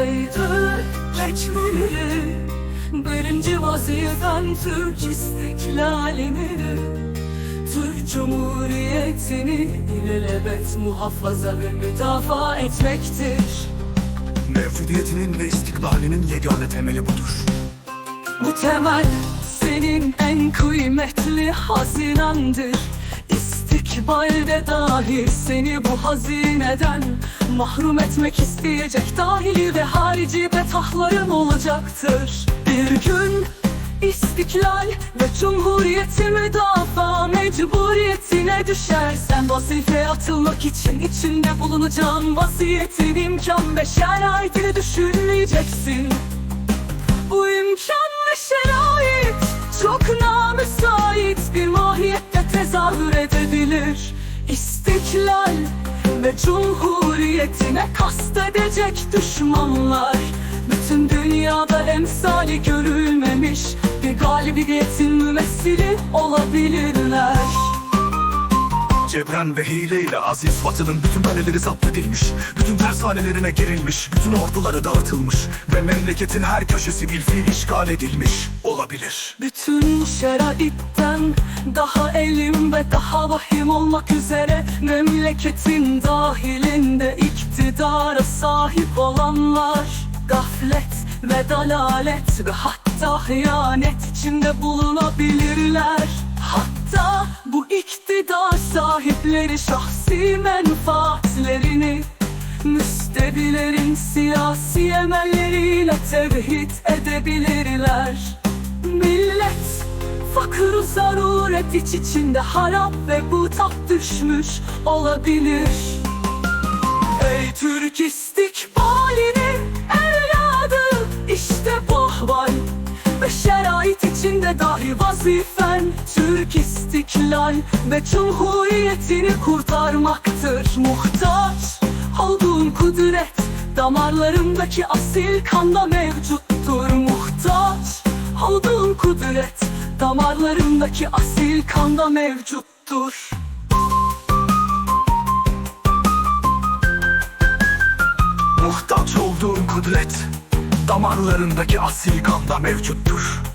Ey geçmeli Birinci vaziyeten Türk istiklalini Türk Cumhuriyetini ilelebet muhafaza ve müdafaa etmektir Mevcudiyetinin ve istikbalinin yegane temeli budur. Bu temel senin en kıymetli hazinandır İstikbalde dahi seni bu hazineden Mahrum etmek isteyecek dahili ve harici betahların olacaktır. Bir gün istiklal ve cumhuriyeti müdafaa mecburiyetine düşersen Vazifeye atılmak için içinde bulunacağın vaziyetin imkan ve şeraitini düşünmeyeceksin. Bu imkan ve şerait çok namüsait bir mahiyette tezahür edebilir İstiklal ve cumhuriyetine kastedecek düşmanlar. Bütün dünyada emsali görülmemiş bir galibiyetin mümessili olabilirler Cebren ve hileyle aziz batının bütün kaleleri zapt edilmiş Bütün tersanelerine gerilmiş Bütün orduları dağıtılmış Ve memleketin her köşesi bil fiil işgal edilmiş. Olabilir. Bütün şeraitten daha elim ve daha vahim olmak üzere Memleketin dahilinde iktidara sahip olanlar Gaflet ve dalalet ve hatta hıyanet içinde bulunabilirler Hatta bu iktidar sahipleri şahsi menfaatlerini Müstebilerin siyasi emelleriyle tevhid edebilirler. Millet fakir zaruret iç içinde harap ve butap düşmüş olabilir. Ey Türk istikbalinin evladı işte bu ahval. Ve şerait içinde dahi vazifen Türk istiklal ve cumhuriyetini kurtarmaktır. Muhtaç olduğun kudret Damarlarındaki asil kanda mevcuttur. Muhtaç olduğun kudret Damarlarındaki asil kanda mevcuttur. Muhtaç olduğun kudret Damarlarındaki asil kanda mevcuttur